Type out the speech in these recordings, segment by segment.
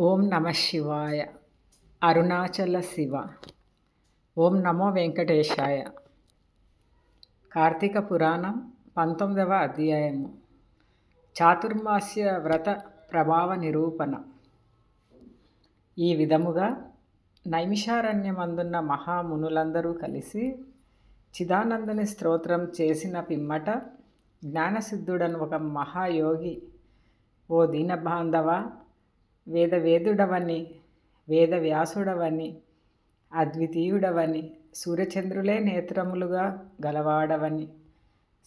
ఓం నమ శివాయ. అరుణాచల శివ. ఓం నమో వెంకటేశాయ. కార్తీక పురాణం పంతొమ్మిదవ అధ్యాయము. చాతుర్మాస్య వ్రత ప్రభావ నిరూపణ. ఈ విధముగా నైమిషారణ్యమందున్న మహామునులందరూ కలిసి చిదానందని స్తోత్రం చేసిన పిమ్మట జ్ఞానసిద్ధుడను ఒక మహాయోగి ఓ దీనబాంధవ వేదవేదుడవని వేదవ్యాసుడవని అద్వితీయుడవని సూర్యచంద్రులే నేత్రములుగా గలవాడవని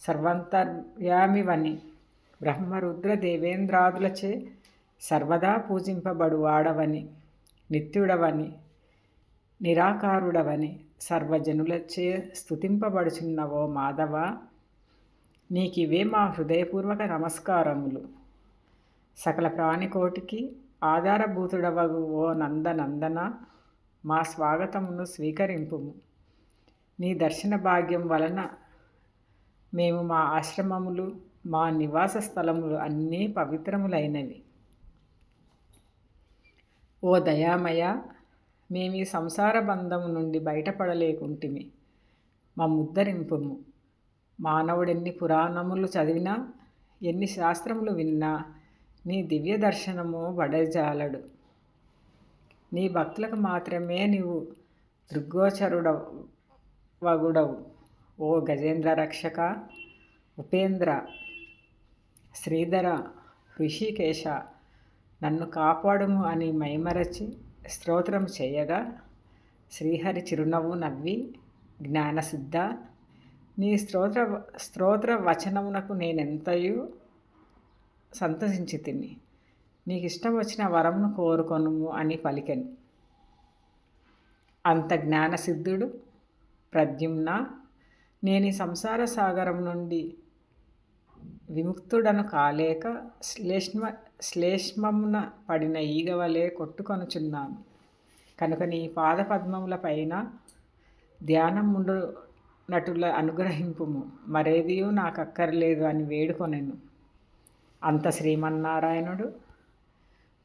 సర్వంతర్యామివని బ్రహ్మరుద్ర దేవేంద్రాదులచే సర్వదా పూజింపబడువాడవని నిత్యుడవని నిరాకారుడవని సర్వజనులచే స్థుతింపబడుచున్నవో మాధవ నీకివే మా హృదయపూర్వక నమస్కారములు. సకల ప్రాణికోటికి ఆధారభూతుడవగు ఓ నందనందన మా స్వాగతమును స్వీకరింపుము. నీ దర్శన భాగ్యం వలన మేము మా ఆశ్రమములు మా నివాస స్థలములు అన్నీ పవిత్రములైనవి. ఓ దయామయ మేము ఈ సంసార బంధము నుండి బయటపడలేకుంటిమి. మా ముద్దరింపుము మానవుడెన్ని పురాణములు చదివినా ఎన్ని శాస్త్రములు విన్నా నీ దివ్య దర్శనము బడజాలడు నీ భక్తులకు మాత్రమే నీవు దృగ్గోచరుడవగుడవు. ఓ గజేంద్ర రక్షక ఉపేంద్ర శ్రీధర ఋషికేశ నన్ను కాపాడుము అని మైమరచి స్తోత్రం చేయగా శ్రీహరి చిరునవ్వు నవ్వి జ్ఞానసిద్ధ నీ స్తోత్ర స్తోత్ర వచనమునకు నేనెంతయు సంతసించి తిని నీకు ఇష్టం వచ్చిన వరంను కోరుకొనుము అని పలికెను. అంత జ్ఞానసిద్ధుడు ప్రద్యుమ్న నేను ఈ సంసార సాగరం నుండి విముక్తుడను కాలేక శ్లేష్మ శ్లేష్మమున పడిన ఈగవలే కొట్టుకొనుచున్నాను. కనుక నీ పాదపద్మముల పైన ధ్యానం ముందు నటుల అనుగ్రహింపుము. మరేదియూ నాకు అక్కర్లేదు అని వేడుకొనెను. అంత శ్రీమన్నారాయణుడు.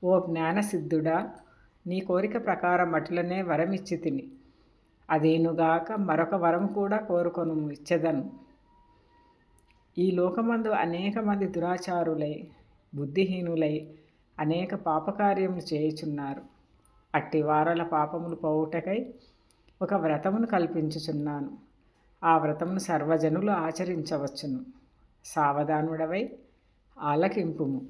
ఓ జ్ఞానసిద్ధుడా నీ కోరిక ప్రకారం అటులనే ఇచ్చి తిని. అదేనుగాక మరొక వరం కూడా కోరుకొను ఇచ్చదను ఈ లోకమందు అనేక మంది దురాచారులై బుద్ధిహీనులై అనేక పాపకార్యములు చేయుచున్నారు. అట్టి వారల పాపములు పోవుటకై ఒక వ్రతమును కల్పించుచున్నాను. ఆ వ్రతమును సర్వజనులు ఆచరించవచ్చును. సావధానుడవై ఆలకింపుము.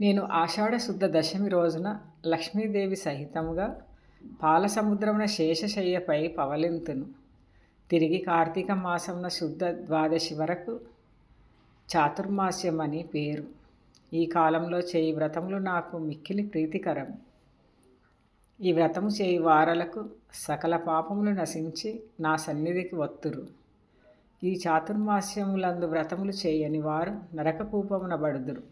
నేను ఆషాఢ శుద్ధ దశమి రోజున లక్ష్మీదేవి సహితముగా పాలసముద్రమున శేషశయ్యపై పవలింతును. తిరిగి కార్తీక మాసమున శుద్ధ ద్వాదశి వరకు చాతుర్మాస్యమని పేరు. ఈ కాలంలో చేయి వ్రతములు నాకు మిక్కిలి ప్రీతికరం. ఈ వ్రతము చేయి వారలకు సకల పాపములు నశించి నా సన్నిధికి వత్తురు. ఈ చాతుర్మాస్యములందు వ్రతములు చేయని వారు నరకపూపమున బడుదురు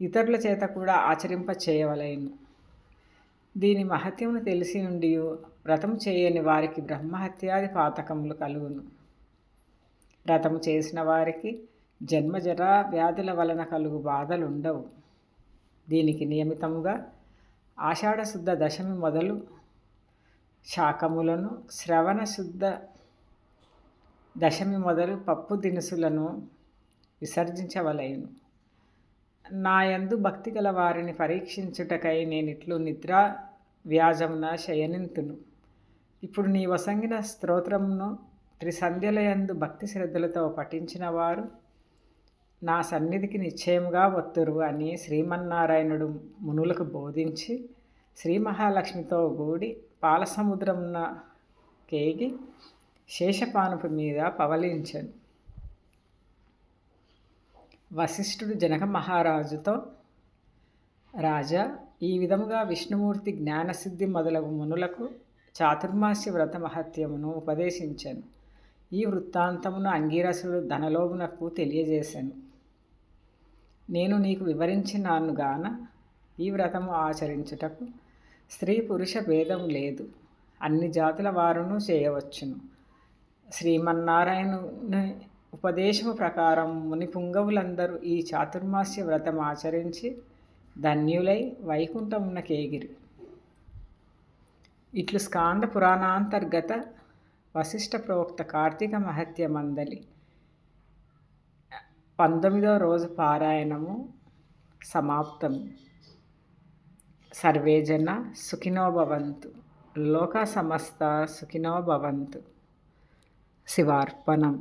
ఇతరుల చేత కూడా ఆచరింప చేయవలేను దీని మహత్యమును తెలిసి నుండి వ్రతము చేయని వారికి బ్రహ్మహత్యాది పాతకములు కలుగును. వ్రతము చేసిన వారికి జన్మజరా వ్యాధుల వలన కలుగు బాధలు ఉండవు దీనికి నియమితముగా ఆషాఢశుద్ధ దశమి మొదలు శాకములను శ్రవణ శుద్ధ దశమి మొదలు పప్పు దినుసులను విసర్జించవలయను నా యందు భక్తి గల వారిని పరీక్షించుటకై నేనిట్లు నిద్ర వ్యాజమున శయనింతును ఇప్పుడు నీ వసంగిన స్తోత్రమును త్రిసంధ్యలయందు భక్తి శ్రద్ధలతో పఠించిన వారు నా సన్నిధికి నిశ్చయముగా వత్తురు అని శ్రీమన్నారాయణుడు మునులకు బోధించి శ్రీ మహాలక్ష్మితో కూడి పాలసముద్రమున కేగి శేషపానుపు మీద పవలించను. వశిష్ఠుడు జనక మహారాజుతో రాజా ఈ విధముగా విష్ణుమూర్తి జ్ఞానసిద్ధి మొదలగు మునులకు చాతుర్మాస్య వ్రత మహత్యమును ఉపదేశించాను. ఈ వృత్తాంతమును అంగీరసుడు ధనలోభునకు తెలియజేశాను నేను నీకు వివరించినాను గాన ఈ వ్రతము ఆచరించుటకు స్త్రీ పురుష భేదం లేదు. అన్ని జాతుల వారును చేయవచ్చును. శ్రీమన్నారాయణుని ఉపదేశము ప్రకారం ముని పుంగవులందరూ ఈ చాతుర్మాస్య వ్రతం ఆచరించి ధన్యులై వైకుంఠమున కేగిరి. ఇట్లు స్కాంద పురాణాంతర్గత వశిష్ఠ ప్రోక్త కార్తీక మహత్య మందలి. పంతొమ్మిదవ రోజు పారాయణము సమాప్తం. సర్వేజన సుఖినోభవంతు సుఖినో భవంతు. లోక సమస్త సుఖినో భవంతు. శివార్పణం.